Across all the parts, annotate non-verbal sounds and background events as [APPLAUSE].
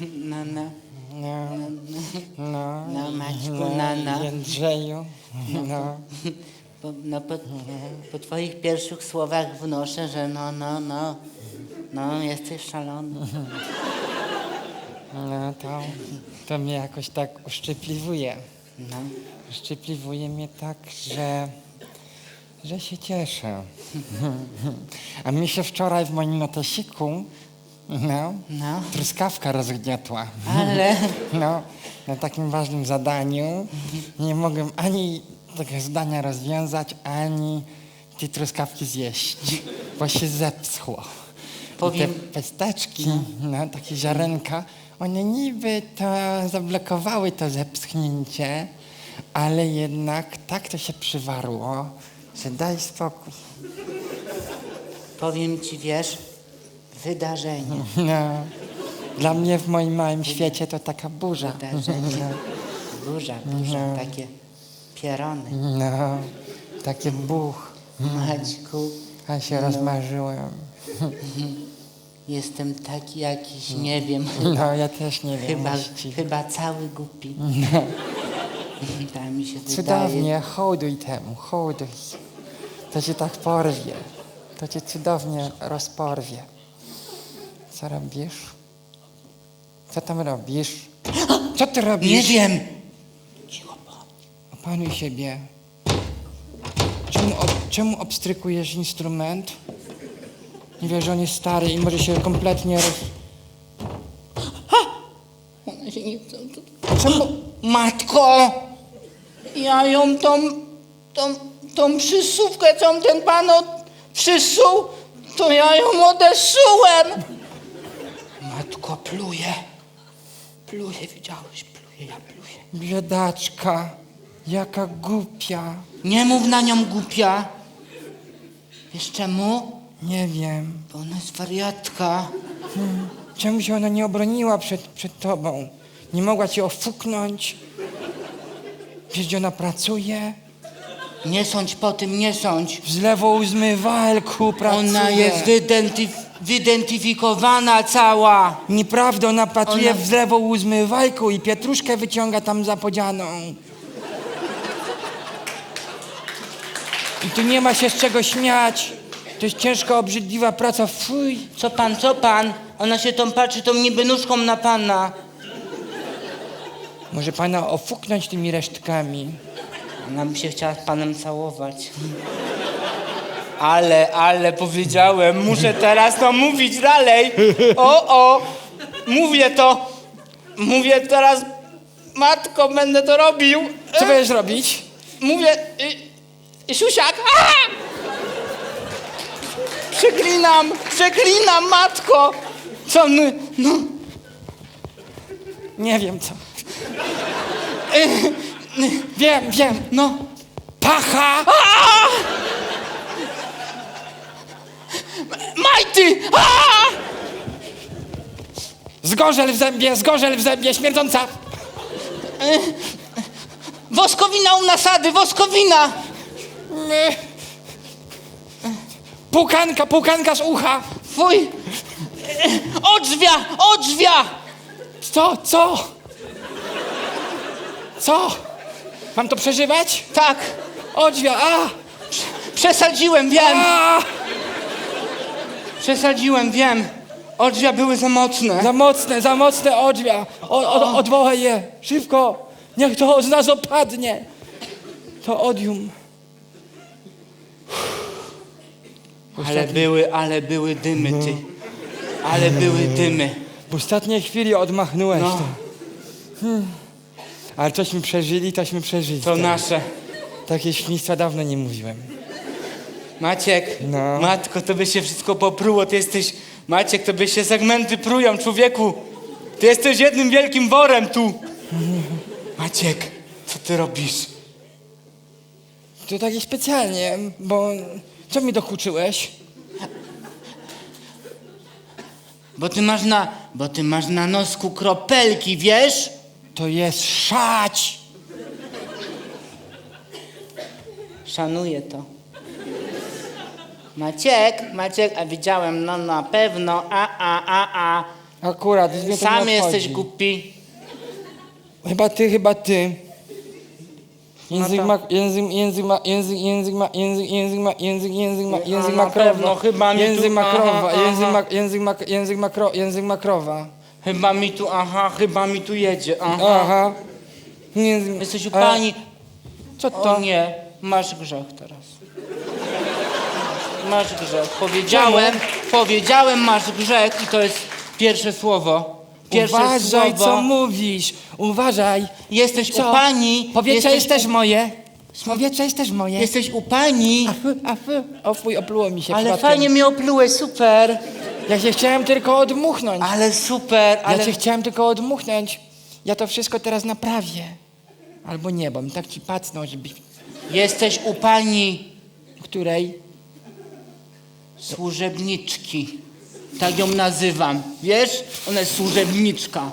No, no, No, no, no Maćku, no, no. Jędrzeju, no. Po, no po, po twoich pierwszych słowach wnoszę, że no, no, no, no, jesteś szalony. No to, to mnie jakoś tak uszczypliwuje. No, Uszczypliwuje mnie tak, że, że się cieszę. [LAUGHS] A mi się wczoraj w moim notesiku no, no, truskawka rozgniotła. ale, [LAUGHS] No, na takim ważnym zadaniu nie mogłem ani tego zdania rozwiązać, ani tej truskawki zjeść, bo się zepschło. I Powiem- te pesteczki, no, takie ziarenka, one niby to zablokowały to zepschnięcie, ale jednak tak to się przywarło, że daj spokój. powiem ci, wiesz, wydarzenie, [LAUGHS] No, dla mnie w moim małym świecie to taka burza. wydarzenie, burza, burza, No. takie pierony. No, takie buch. Maćku, A się rozmarzyłem. jestem taki jakiś, nie wiem, No, ja też nie wiem. chyba, chyba cały głupi. [LAUGHS] Tak mi się wydaje. Cudownie, hołduj temu, hołduj. To cię tak porwie. To cię cudownie rozporwie. Co robisz? Co tam robisz? [GASPS] Co ty robisz? Nie wiem. Opanuj siebie. Czemu, ob, czemu obstrykujesz instrument? Nie wiesz, że on jest stary i może się kompletnie roz... [GASPS] One się nie chcą tu... Czemu? [GASPS] Matko! Ja ją tą, tą, tą przysówkę, co ten pan od, przysuł, to ja ją odeszułem. Matko, pluje. Pluje, widziałeś, pluje, ja pluję. Biedaczka, jaka głupia. Nie mów na nią głupia. Wiesz czemu? Nie wiem. Bo ona jest wariatka. Czemu się ona nie obroniła przed, przed tobą? Nie mogła cię ofuknąć? Wiesz, gdzie ona pracuje? Nie sądź po tym, nie sądź. W zlewouzmywalku pracuje. Ona jest wydentyf- wydentyfikowana cała. Nieprawda, ona pracuje Ona- w zlewouzmywalku i pietruszkę wyciąga tam zapodzianą. I tu nie ma się z czego śmiać. To jest ciężka, obrzydliwa praca. Fuj. Co pan, co pan? Ona się tą patrzy tą niby nóżką na pana. Może pana ofuknąć tymi resztkami. Ona by się chciała z panem całować. Ale, ale powiedziałem, muszę teraz to mówić dalej. O, o, mówię to. Mówię teraz, matko, będę to robił. Co będziesz robić? Mówię, y, y, siusiak. A! Przeklinam, przeklinam, matko. Co, no, no. Nie wiem co. Wiem, wiem. no. Pacha! Majty! A! Zgorzel w zębie, zgorzel w zębie, śmierdząca! Woskowina u nasady, woskowina! Pukanka, pukanka z ucha! Fuj! Odrzwia, odrzwia! Co, co? Co? Mam to przeżywać? Tak, Odźwia, a! przesadziłem, wiem. a! Przesadziłem, wiem. Odrzwia były za mocne. Za mocne, za mocne odźwia! O, o, odwołaj je, szybko! Niech to z nas opadnie! To odium. Ale były, ale były dymy, ty. Ale były dymy. W ostatniej chwili odmachnąłeś No. to. Hmm. Ale tośmy przeżyli, tośmy przeżyli. To nasze. Takie świństwa dawno nie mówiłem. Maciek, No. matko, to by się wszystko popruło. Ty jesteś, Maciek, to by się segmenty prują, człowieku. Ty jesteś jednym wielkim worem tu. Maciek, co ty robisz? To takie specjalnie, bo co mi dokuczyłeś? Bo ty masz na, bo ty masz na nosku kropelki, wiesz? To jest szać! Szanuję to. Maciek, Maciek, a widziałem, no na pewno, a, a, a, a. Akurat, więc mnie to Sam nie jesteś obchodzi. głupi. Chyba ty, chyba ty. Język No ma, język, język ma, język, język ma, język, język ma, język, język ma, język na ma krowa. pewno, chyba mi Język tu- ma aha, krowa, język ma, język ma, język ma, kro, język ma krowa. Chyba mi tu, aha, chyba mi tu jedzie, aha. Aha. Język, Jesteś u a- pani. Co O to? nie, masz grzech teraz. Masz grzech. Powiedziałem, powiedziałem masz grzech i to jest pierwsze słowo. Pierwsze Uważaj, słowo. co mówisz. Uważaj. Jesteś Co? u pani. Powietrze jesteś jest też moje. Powietrze jest też moje. Jesteś u pani. O fuj, opluło mi się Ale przypadkiem. fajnie mnie oplułeś, super. Ja się chciałem tylko odmuchnąć. Ale super, ale... Ja cię chciałem tylko odmuchnąć. Ja to wszystko teraz naprawię. Albo nie, bo mi tak ci pacnął, żebyś... Jesteś u pani Której? Służebniczki. Tak ją nazywam. Wiesz? Ona jest służebniczka.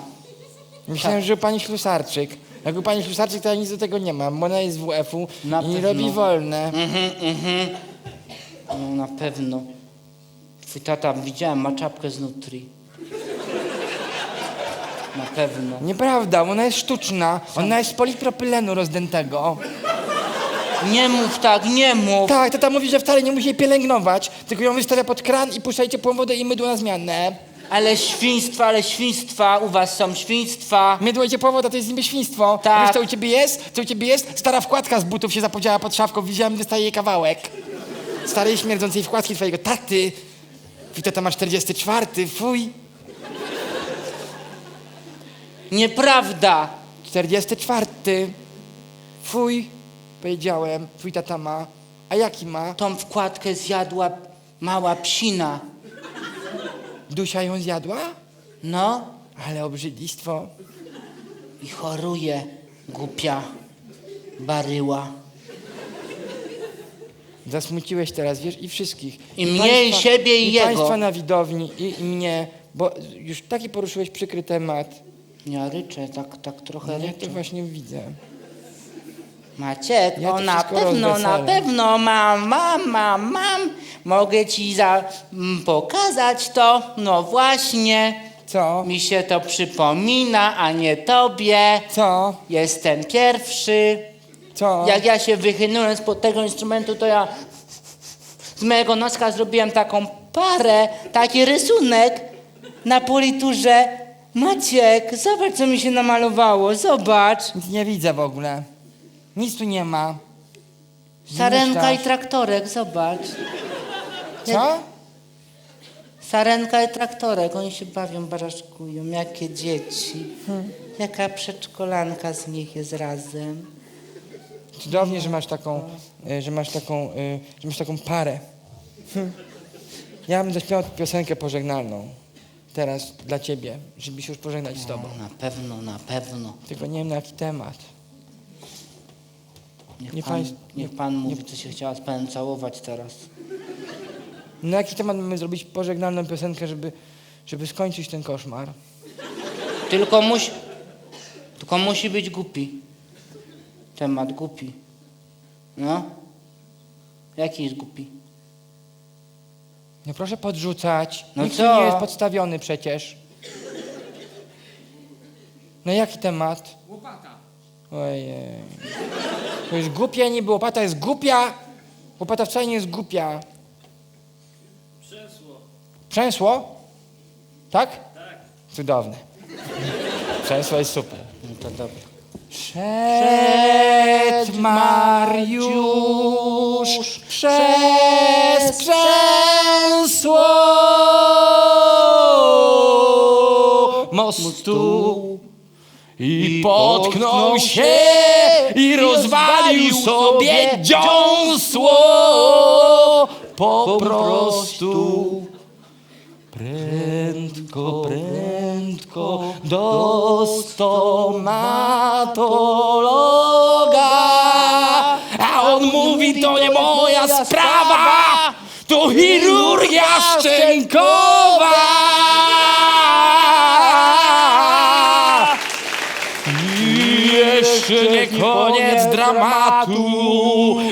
Myślałem, że pani Ślusarczyk. Jak u pani Ślusarczyk, to ja nic do tego nie mam, ona jest z WF-u Na i pewno. robi wolne. Mhm, mhm. No na pewno. Twój tata, widziałem, ma czapkę z Nutri. Na pewno. Nieprawda, ona jest sztuczna. Ona jest z polipropylenu rozdętego. Nie mów tak, nie mów. Tak, tata mówi, że wcale nie musi jej pielęgnować, tylko ją wystawia pod kran i puszcza jej ciepłą wodę i mydło na zmianę. Ale świństwa, ale świństwa, u was są świństwa. Mydło i ciepła woda to jest niby świństwo. Tak. Wiesz, co u ciebie jest? Co u ciebie jest? Stara wkładka z butów się zapodziała pod szafką, widziałem, wystaje jej kawałek. Starej śmierdzącej wkładki twojego taty. Twój tata ma 44, fuj. Nieprawda. 44. Fuj, powiedziałem, twój tata ma. A jaki ma? Tą wkładkę zjadła mała psina. Dusia ją zjadła? No Ale obrzydlistwo. i choruje, głupia baryła. Zasmuciłeś teraz, wiesz, i wszystkich. I mnie, i siebie, i i jego. państwa na widowni, i, i mnie, bo już taki poruszyłeś przykry temat. Ja ryczę, tak, tak trochę Ja ryczę. to właśnie widzę. Maciek, Ja to o na wszystko pewno, na rozweselę. pewno mam, mam, mam, mam. Mogę ci za, m, pokazać to. No właśnie, Co? mi się to przypomina, a nie tobie. Co? Jestem pierwszy. Co? Jak ja się wychyliłem spod tego instrumentu, to ja z mojego noska zrobiłem taką parę, taki rysunek na politurze. Maciek, zobacz, co mi się namalowało, zobacz. Nic nie widzę w ogóle. Nic tu nie ma. Sarenka i traktorek, zobacz. Co? Sarenka i traktorek, oni się bawią, baraszkują, jakie dzieci. Jaka przedszkolanka z nich jest razem. Cudownie, że masz taką, y, że masz taką, y, że masz taką parę. Hm. Ja bym zaśpiewał piosenkę pożegnalną. Teraz dla ciebie, żeby się już pożegnać z tobą. No, na pewno, na pewno. Tylko nie wiem na jaki temat. Niech, Nie pan, niech pan mówi, co się chciała z panem całować teraz. Na jaki temat mamy zrobić pożegnalną piosenkę, żeby, żeby skończyć ten koszmar? Tylko musi, tylko musi być głupi. Temat głupi. No? Jaki jest głupi? Nie proszę podrzucać. No Nikt co? nie jest podstawiony przecież. No jaki temat? Łopata. Ojej. To jest głupia, niby łopata jest głupia. Łopata wcale nie jest głupia. Przęsło. Przęsło? Tak? Tak. Cudowne. Przęsło jest super. No to dobra. Przed Mariusz przez przęsło mostu i potknął się i rozwalił sobie dziąsło po prostu. Prędko, prędko do stomatologa. A on mówi, to nie moja sprawa, to chirurgia szczękowa. Jeszcze nie koniec dramatu,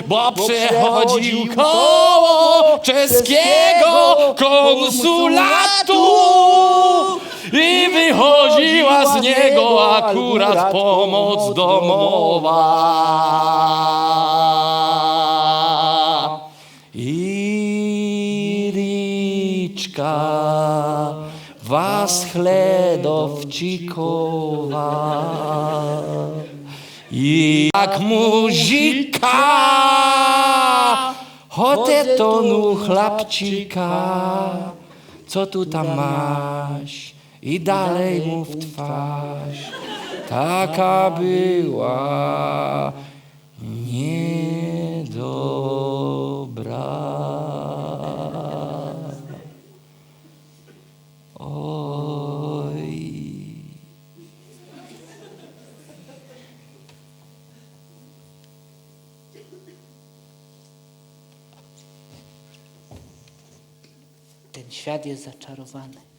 bo przechodził koło czeskiego konsulatu i Przychodziła z niego akurat pomoc domowa. I riczka was chledowcikowa. Jak muzika, chotę tonu chlapcika, co tu tam masz? I dalej mu w twarz. Taka była niedobra. Ten świat jest zaczarowany.